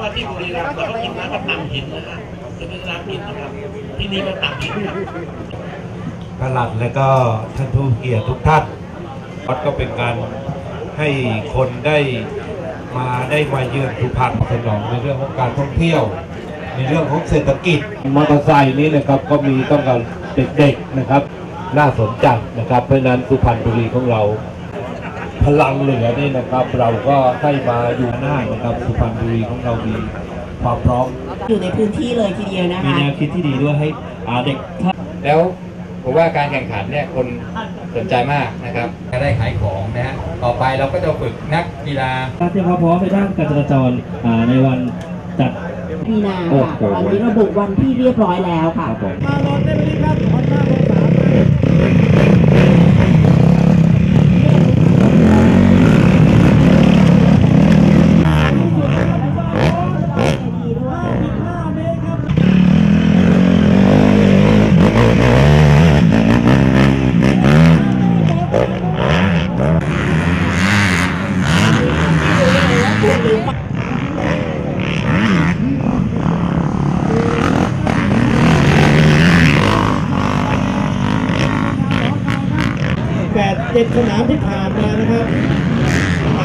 ว่าที่บุรีรัมย์เราก็กินน้ำกระตังหินนะฮะจะเป็นน้ำหินนะครับ ที่นี่มันตังหินครับปลัดและก็ท่านผู้เกียรติทุกท่านวัดก็เป็นการให้คนได้มาได้มาเยือนสุพรรณสนองในเรื่องของการท่องเที่ยว ในเรื่องของเศรษฐกิจมอเตอร์ไซค์นี้นะครับก็มีต้องการเด็กๆนะครับ น่าสนใจนะครับเพราะนั้นสุพรรณบุรีของเรา พลังเหลือนี่นะครับ เราก็ให้มาอยู่หน้านะครับสุพรรณบุรีของเรามีความพร้อมอยู่ในพื้นที่เลยทีเดียวนะมีคะ แนวคิดที่ดีด้วยให้อ่าเด็ก แล้วผมว่าการแข่งขันเนี่ยคนสนใจมากนะครับจะได้ขายของนะฮะต่อไปเราก็จะฝึกนักกีฬาเตรียมความพร้อมในด้านการจราจรอ่าในวันจัด มีนาโอ้ค่ะโหวันนี้ระบุวันที่เรียบร้อยแล้วค่ะครับผมแปดเ18 7 สนามที่ผ่านมานะครับนะคร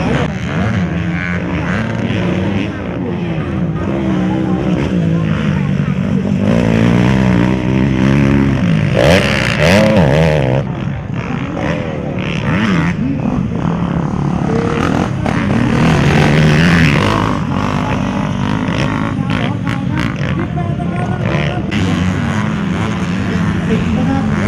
ับ